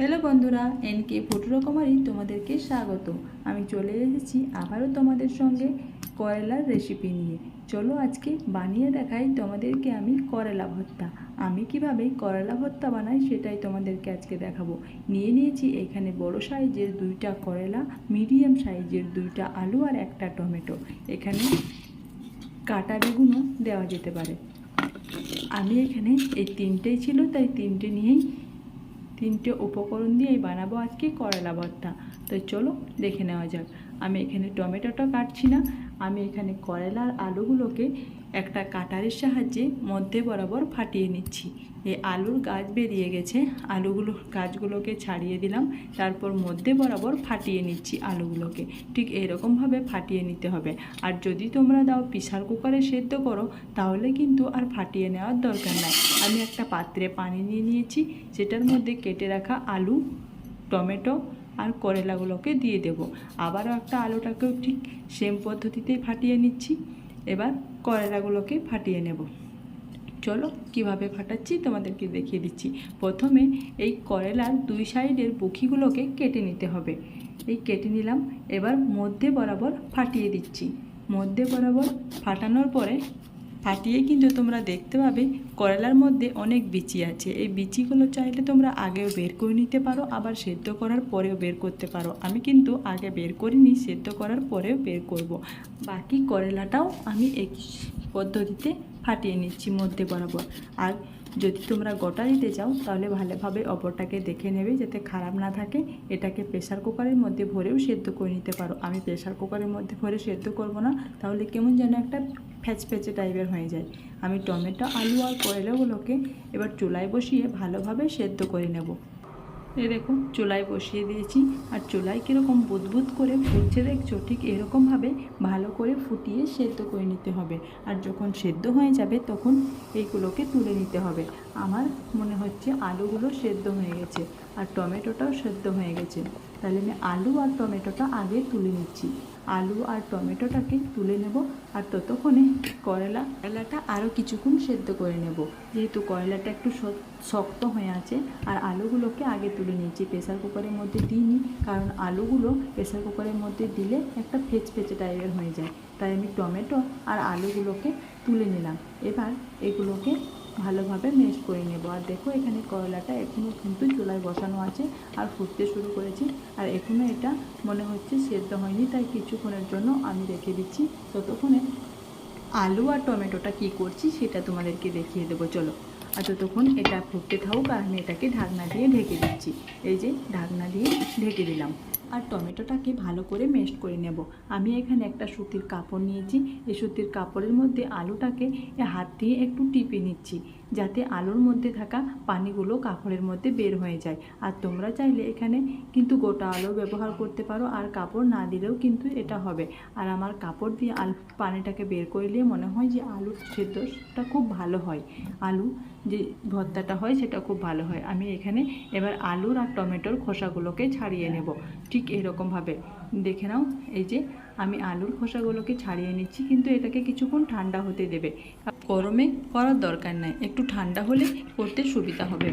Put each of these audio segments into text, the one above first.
Hello বন্ধুরা N K food রকমারি তোমাদেরকে স্বাগত। আমি চলে এসেছি আবারও তোমাদের সঙ্গে করলার রেসিপি নিয়ে। চলো আজকে বানিয়ে দেখাই তোমাদেরকে আমি করলা ভর্তা। আমি কীভাবে করলা ভর্তা বানাই সেটাই তোমাদেরকে আজকে দেখাবো। নিয়ে নিয়েছি এখানে বড় সাইজের দুইটা করলা মিডিয়াম সাইজের দুইটা আলু আর একটা টমেটো। এখানে কাটা বেগুনও দেওয়া যেতে পারে। আমি এখানে এই তিনটেই ছিল, তাই তিনটে নিয়েই তিনটে উপকরণ দিয়েই বানাবো আজকে করলা ভর্তা। তো চলো দেখে নেওয়া যাক। আমি এখানে টমেটোটা কাটছি না। আমি এখানে করলার আলুগুলোকে একটা কাটারের সাহায্যে মধ্যে বরাবর ফাটিয়ে নিচ্ছি। এই আলুর গাছ বেরিয়ে গেছে। আলুগুলো, গাছগুলোকে ছাড়িয়ে দিলাম। তারপর মধ্যে বরাবর ফাটিয়ে নিচ্ছি আলুগুলোকে। ঠিক এরকমভাবে ফাটিয়ে নিতে হবে। আর যদি তোমরা দাও প্রেসার কুকারে সেদ্ধ করো, তাহলে কিন্তু আর ফাটিয়ে নেওয়ার দরকার নাই। আমি একটা পাত্রে পানি নিয়ে নিয়েছি। সেটার মধ্যে কেটে রাখা আলু, টমেটো আর করলাগুলোকে দিয়ে দেব। আবারও একটা আলুটাকেও ঠিক সেম পদ্ধতিতেই ফাটিয়ে নিচ্ছি। এবার করলাগুলোকে ফাটিয়ে নেব। চলো কীভাবে ফাটাচ্ছি তোমাদেরকে দেখিয়ে দিচ্ছি। প্রথমে এই করলার দুই সাইডের বুকিগুলোকে কেটে নিতে হবে। এই কেটে নিলাম, এবার মধ্যে বরাবর ফাটিয়ে দিচ্ছি। মধ্যে বরাবর ফাটানোর পরে ফাটিয়ে কিন্তু তোমরা দেখতে পাবে করলার মধ্যে অনেক বিচি আছে। এই বিচিগুলো চাইলে তোমরা আগেও বের করে নিতে পারো, আবার সেদ্ধ করার পরেও বের করতে পারো। আমি কিন্তু আগে বের করিনি, সেদ্ধ করার পরেও বের করব। বাকি করলাটাও আমি এই পদ্ধতিতে ফাটিয়ে নিচ্ছি মধ্যে বরাবর। আর যদি তোমরা গোটা দিতে চাও, তাহলে ভালোভাবে অপরটাকে দেখে নেবে যাতে খারাপ না থাকে। এটাকে প্রেসার কুকারের মধ্যে ভরেও সেদ্ধ করে নিতে পারো। আমি প্রেসার কুকারের মধ্যে ভরে সেদ্ধ করব না, তাহলে কেমন যেন একটা ফ্যাচ ফ্যাচে টাইপের হয়ে যায়। আমি টমেটো, আলু আর করলাগুলোকে এবার চুলায় বসিয়ে ভালোভাবে সেদ্ধ করে নেব। এ দেখুন, চুলায় বসিয়ে দিয়েছি। আর চুলায় কীরকম বুদবুদ করে ফুটছে দেখছ? ঠিক এরকমভাবে ভালো করে ফুটিয়ে সেদ্ধ করে নিতে হবে। আর যখন সেদ্ধ হয়ে যাবে তখন এইগুলোকে তুলে নিতে হবে। আমার মনে হচ্ছে আলুগুলো সেদ্ধ হয়ে গেছে। আর টমেটোটাও সেদ্ধ হয়ে গেছে। তাহলে আমি আলু আর টমেটোটা আগে তুলে নিচ্ছি। আলু আর টমেটোটাকে তুলে নেব আর ততক্ষণে করলা, করলাটা আরও কিছুক্ষণ সেদ্ধ করে নেব। যেহেতু করলাটা একটু শক্ত হয়ে আছে, আর আলুগুলোকে আগে তুলে নিয়েছি। প্রেসার কুকারের মধ্যে দিইনি, কারণ আলুগুলো প্রেসার কুকারের মধ্যে দিলে একটা ফেচ ফেচে টাইপের হয়ে যায়। তাই আমি টমেটো আর আলুগুলোকে তুলে নিলাম। এবার এগুলোকে ভালোভাবে মেশ করে নেব। আর দেখো এখানে করলাটা এখনও কিন্তু চুলায় বসানো আছে আর ফুটতে শুরু করেছি। আর এখনও এটা মনে হচ্ছে সেদ্ধ হয়নি, তাই কিছুক্ষণের জন্য আমি রেখে দিচ্ছি। ততক্ষণে আলু আর টমেটোটা কি করছি সেটা তোমাদেরকে দেখিয়ে দেবো, চলো। আর ততক্ষণ এটা ফুটতে থাকুক, আর আমি এটাকে ঢাকনা দিয়ে ঢেকে দিচ্ছি। এই যে ঢাকনা দিয়ে ঢেকে দিলাম। আর টমেটোটাকে ভালো করে মেস্ট করে নেব। আমি এখানে একটা সুতির কাপড় নিয়েছি। এই সুতির কাপড়ের মধ্যে আলুটাকে হাত দিয়ে একটু টিপে নিচ্ছি, যাতে আলুর মধ্যে থাকা পানিগুলো কাপড়ের মধ্যে বের হয়ে যায়। আর তোমরা চাইলে এখানে কিন্তু গোটা আলু ব্যবহার করতে পারো, আর কাপড় না দিলেও কিন্তু এটা হবে। আর আমার কাপড় দিয়ে আলু পানিটাকে বের করলে মনে হয় যে আলুর সেদ্ধটা খুব ভালো হয়। আলু যে ভর্তাটা হয় সেটা খুব ভালো হয়। আমি এখানে এবার আলুর আর টমেটোর খোসাগুলোকে ছাড়িয়ে নেব। ঠিক এরকমভাবে। দেখে নাও, এই যে আমি আলুর খোসাগুলোকে ছাড়িয়ে নিচ্ছি, কিন্তু এটাকে কিছুক্ষণ ঠান্ডা হতে দেবে। গরমে করার দরকার নাই, একটু ঠান্ডা হলে করতে সুবিধা হবে।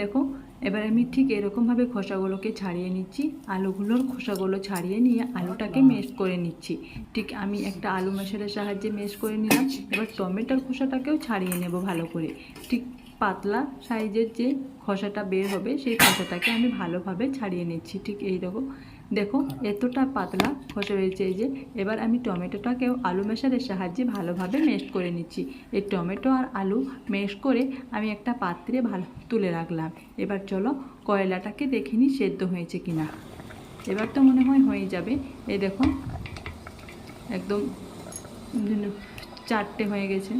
দেখো, এবার আমি ঠিক এরকমভাবে খোসাগুলোকে ছাড়িয়ে নিচ্ছি, আলুগুলোর খোসাগুলো ছাড়িয়ে নিয়ে আলুটাকে মেশ করে নিচ্ছি। ঠিক আমি একটা আলু মেশারের সাহায্যে মেশ করে নিলাম, এবার টমেটোর খোসাটাকেও ছাড়িয়ে নেব ভালো করে। ঠিক পাতলা সাইজের যে খোসাটা বের হবে, সেই খোসাটাকে আমি ভালোভাবে ছাড়িয়ে নিচ্ছি। ঠিক এই দেখো দেখো, এতটা পাতলা খসে রয়েছে এই যে। এবার আমি টমেটোটাকেও আলু মেশারের সাহায্যে ভালোভাবে মেশ করে নিচ্ছি। এই টমেটো আর আলু মেশ করে আমি একটা পাত্রে ভালো তুলে রাখলাম। এবার চলো কয়লাটাকে দেখে নিই সেদ্ধ হয়েছে কিনা। এবার তো মনে হয় হয়ে যাবে। এই দেখো, একদম চারটে হয়ে গেছে।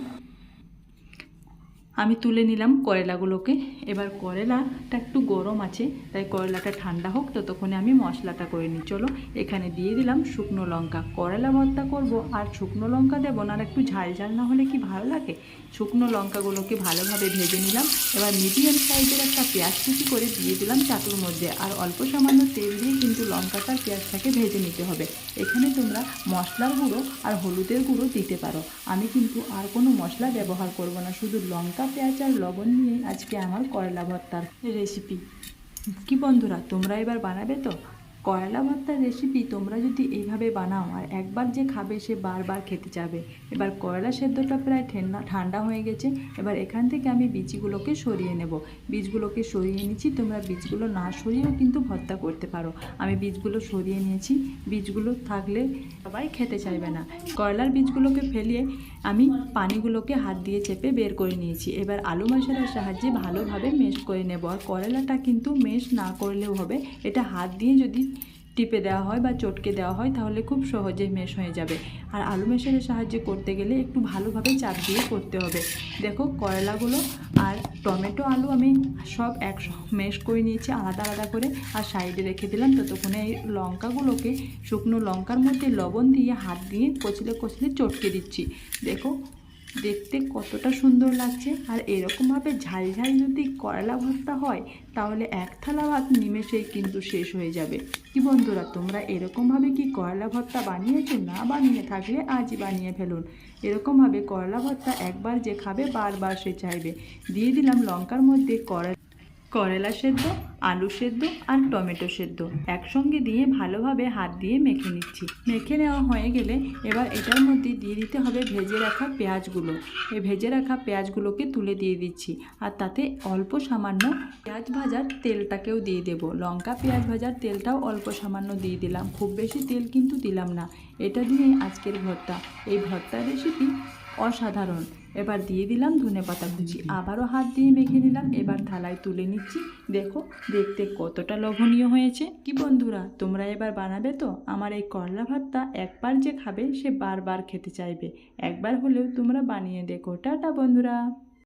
আমি তুলে নিলাম করলাগুলোকে। এবার করলাটা একটু গরম আছে, তাই করলাটা ঠান্ডা হোক, ততক্ষণে আমি মশলাটা করে নিই। চলো, এখানে দিয়ে দিলাম শুকনো লঙ্কা। করলা ভর্তা করব, আর শুকনো লঙ্কা দেবো না, আর একটু ঝাল ঝাল না হলে কি ভালো লাগে? শুকনো লঙ্কাগুলোকে ভালোভাবে ভেজে নিলাম। এবার মিডিয়াম সাইজের একটা পেঁয়াজ কুচি করে দিয়ে দিলাম চাটুর মধ্যে। আর অল্প সামান্য তেল দিয়ে কিন্তু লঙ্কাটার পেঁয়াজটাকে ভেজে নিতে হবে। এখানে তোমরা মশলার গুঁড়ো আর হলুদের গুঁড়ো দিতে পারো। আমি কিন্তু আর কোনো মশলা ব্যবহার করব না, শুধু লঙ্কা পেঁয়াজ আর লবণ নিয়ে আজকে আমার করলা ভর্তার রেসিপি কি বন্ধুরা, তোমরা এবার বানাবে তো? করলা ভর্তার রেসিপি তোমরা যদি এইভাবে বানাও আর একবার যে খাবে সে বারবার খেতে যাবে। এবার করলা সেদ্ধটা প্রায় ঠান্ডা ঠান্ডা হয়ে গেছে। এবার এখান থেকে আমি বীজগুলোকে সরিয়ে নেব। বীজগুলোকে সরিয়ে নিচ্ছি, তোমরা বীজগুলো না সরিয়েও কিন্তু ভর্তা করতে পারো। আমি বীজগুলো সরিয়ে নিয়েছি। বীজগুলো থাকলে সবাই খেতে চাইবে না। করলার বীজগুলোকে ফেলিয়ে আমি পানিগুলোকে হাত দিয়ে চেপে বের করে নিয়েছি। এবার আলু মশলার সাহায্যে ভালোভাবে মেশ করে নেব। আর করলাটা কিন্তু মেশ না করলেও হবে। এটা হাত দিয়ে যদি টিপে দেওয়া হয় বা চটকে দেওয়া হয়, তাহলে খুব সহজে মেশ হয়ে যাবে। আর আলু মেশারের সাহায্যে করতে গেলে একটু ভালোভাবে চাপ দিয়ে করতে হবে। দেখো, করলাগুলো আর টমেটো, আলু আমি সব এক মেশ করে নিয়েছি আলাদা আলাদা করে। আর সাইডে রেখে দিলাম ততক্ষণে এই লঙ্কাগুলোকে, শুকনো লঙ্কার মধ্যে লবণ দিয়ে হাত দিয়ে কচলে কচলে চটকে দিচ্ছি। দেখো দেখতে কতটা সুন্দর লাগছে। আর এরকমভাবে ঝাল ঝাল যদি করলা ভর্তা হয়, তাহলে এক থালা ভাত নিমেষেই কিন্তু শেষ হয়ে যাবে। কি বন্ধুরা, তোমরা এরকমভাবে কি করলা ভর্তা বানিয়েছো? না বানিয়ে থাকলে আজই বানিয়ে ফেলুন। এরকমভাবে করলা ভর্তা একবার যে খাবে, বারবার সে চাইবে। দিয়ে দিলাম লঙ্কার মধ্যে করলা করলা সেদ্ধ। আলু সেদ্ধ আর টমেটো সেদ্ধ। একসঙ্গে দিয়ে ভালোভাবে হাত দিয়ে মেখে নিচ্ছি। মেখে নেওয়া হয়ে গেলে এবার এটার মধ্যে দিয়ে দিতে হবে ভেজে রাখা পেঁয়াজগুলো। এই ভেজে রাখা পেঁয়াজগুলোকে তুলে দিয়ে দিচ্ছি আর তাতে অল্প সামান্য পেঁয়াজ ভাজার তেলটাকেও দিয়ে দেবো। লঙ্কা পেঁয়াজ ভাজার তেলটাও অল্প সামান্য দিয়ে দিলাম। খুব বেশি তেল কিন্তু দিলাম না। এটা দিয়ে আজকের ভর্তা। এই ভর্তার রেসিপি অসাধারণ। এবার দিয়ে দিলাম ধনে পাতা কুচি। আবারও হাত দিয়ে মেখে নিলাম। এবার থালায় তুলে নিচ্ছি। দেখো, দেখতে কতটা লোভনীয় হয়েছে। কি বন্ধুরা, তোমরা এবার বানাবে তো? আমার এই করলা ভাতটা একবার যে খাবে, সে বারবার খেতে চাইবে। একবার হলেও তোমরা বানিয়ে দেখো। টাটা বন্ধুরা।